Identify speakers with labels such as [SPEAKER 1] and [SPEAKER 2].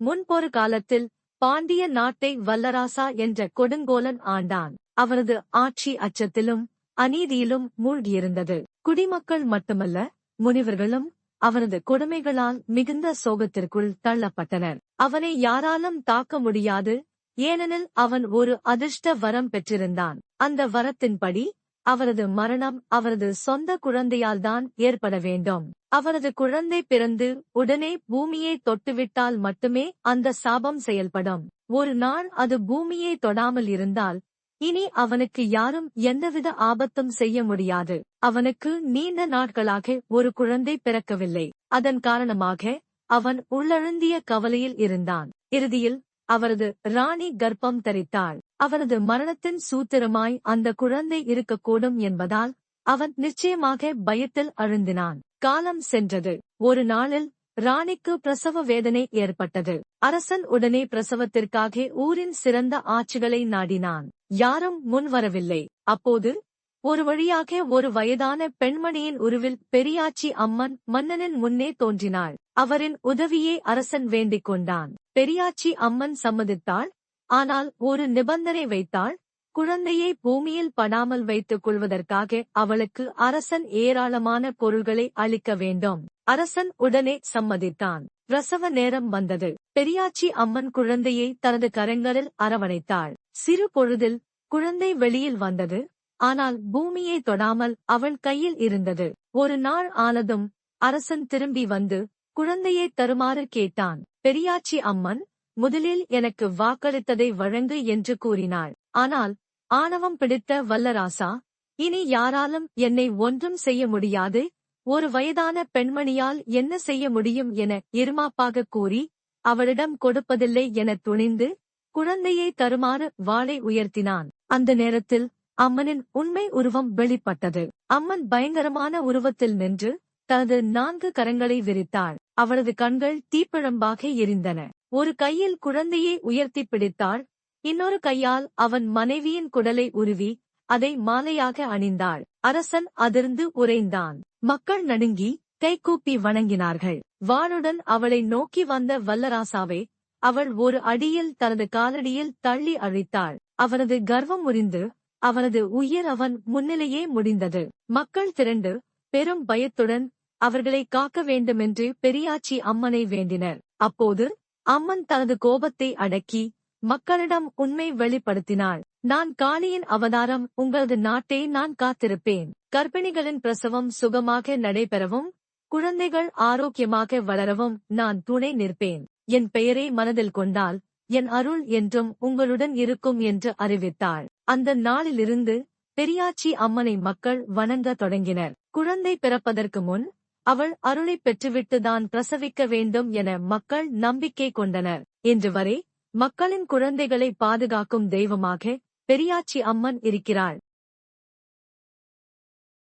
[SPEAKER 1] முன்பொரு காலத்தில் பாண்டிய நாட்டை வல்லராசா என்ற கொடுங்கோலன் ஆண்டான். அவரது ஆட்சி அச்சத்திலும் அநீதியிலும் மூழ்கியிருந்தது. குடிமக்கள் மட்டுமல்ல முனிவர்களும் அவனது கொடுமைகளால் மிகுந்த சோகத்திற்குள் தள்ளப்பட்டனர். அவனை யாராலும் தாக்க முடியாது ஏனெனில் அவன் ஒரு அதிர்ஷ்ட வரம் பெற்றிருந்தான். அந்த வரத்தின்படி அவரது மரணம் அவரது சொந்த குழந்தையால்தான் ஏற்பட வேண்டும். அவரது குழந்தை பிறந்து உடனே பூமியை தொட்டுவிட்டால் மட்டுமே அந்த சாபம் செயல்படும். ஒரு நாள் அது பூமியை தொடாமல் இருந்தால் இனி அவனுக்கு யாரும் எந்தவித ஆபத்தும் செய்ய முடியாது. அவனுக்கு நீண்ட நாட்களாக ஒரு குழந்தை பிறக்கவில்லை. அதன் காரணமாக அவன் உள்ளழுந்திய கவலையில் இருந்தான். இறுதியில் அவரது ராணி கர்ப்பம் தரித்தாள். அவரது மரணத்தின் சூத்திரமாய் அந்த குழந்தை இருக்கக்கூடும் என்பதால் அவன் நிச்சயமாக பயத்தில் அழுந்தினான். காலம் சென்றது. ஒரு நாளில் ராணிக்கு பிரசவ வேதனை ஏற்பட்டது. அரசன் உடனே பிரசவத்திற்காக ஊரின் சிறந்த ஆட்சிகளை நாடினான். யாரும் முன்வரவில்லை அப்போது ஒரு வழியாக ஒரு வயதான பெண்மணியின் உருவில் பெரியாச்சி அம்மன் மன்னனின் முன்னே தோன்றினாள். அவரின் உதவியை அரசன் வேண்டிக் கொண்டான். பெரியாச்சி அம்மன் சம்மதித்தாள். ஆனால் ஒரு நிபந்தனை வைத்தாள். குழந்தையை பூமியில் படாமல் வைத்துக் கொள்வதற்காக அவளுக்கு அரசன் ஏராளமான பொருள்களை அளிக்க வேண்டும். அரசன் உடனே சம்மதித்தான். பிரசவ நேரம் வந்தது. பெரியாச்சி அம்மன் குழந்தையை தனது கரங்களில் அரவணைத்தாள். சிறு பொழுதில் குழந்தை வெளியில் வந்தது. ஆனால் பூமியை தொடாமல் அவள் கையில் இருந்தது. ஒரு நாள் ஆனதும் அரசன் திரும்பி வந்து குழந்தையை தருமாறு கேட்டான். பெரியாச்சி அம்மன் முதலில் எனக்கு வாக்களித்ததை வழங்கு என்று கூறினாள். ஆனால் ஆணவம் பிடித்த வல்லராசா இனி யாராலும் என்னை ஒன்றும் செய்ய முடியாது. ஒரு வயதான பெண்மணியால் என்ன செய்ய முடியும் என இருமாப்பாக கூறி அவளிடம் கொடுப்பதில்லை என துணிந்து குழந்தையை தருமாறு வாளை உயர்த்தினான். அந்த நேரத்தில் அம்மனின் உண்மை உருவம் வெளிப்பட்டது. அம்மன் பயங்கரமான உருவத்தில் நின்று தனது நான்கு கரங்களை விரித்தாள். அவளது கண்கள் தீப்பிழம்பாக எரிந்தன. ஒரு கையில் குழந்தையை உயர்த்தி பிடித்தாள். இன்னொரு கையால் அவன் மனைவியின் குடலை உருவி அதை மாலையாக அணிந்தாள். அரசன் அதிர்ந்து உறைந்தான். மக்கள் நடுங்கி கைகூப்பி வணங்கினார்கள். வாளுடன் அவளை நோக்கி வந்த வல்லராசாவை அவள் ஒரு அடியில் தனது காலடியில் தள்ளி அழித்தாள். அவனது கர்வம் முறிந்து அவனது உயிர் அவன் முன்னிலையே முடிந்தது. மக்கள் திரண்டு பெரும் பயத்துடன் அவர்களை காக்க வேண்டுமென்று பெரியாச்சி அம்மனை வேண்டினர். அப்போது அம்மன் தனது கோபத்தை அடக்கி மக்களிடம் உண்மை வெளிப்படுத்தினாள். நான் காளியின் அவதாரம் உங்களது நாட்டை நான் காத்திருப்பேன். கர்ப்பிணிகளின் பிரசவம் சுகமாக நடைபெறவும் குழந்தைகள் ஆரோக்கியமாக வளரவும் நான் துணை நிற்பேன். என் பெயரை மனதில் கொண்டால் என் அருள் என்றும் உங்களுடன் இருக்கும் என்று அறிவித்தாள். அந்த நாளிலிருந்து பெரியாச்சி அம்மனை மக்கள் வணங்க தொடங்கினர். குழந்தை பிறப்பதற்கு முன் அவள் அருளை பெற்றுவிட்டு தான் பிரசவிக்க வேண்டும் என மக்கள் நம்பிக்கை கொண்டனர். இன்று வரை மக்களின் குழந்தைகளை பாதுகாக்கும் தெய்வமாக பெரியாச்சி அம்மன் இருக்கிறாள்.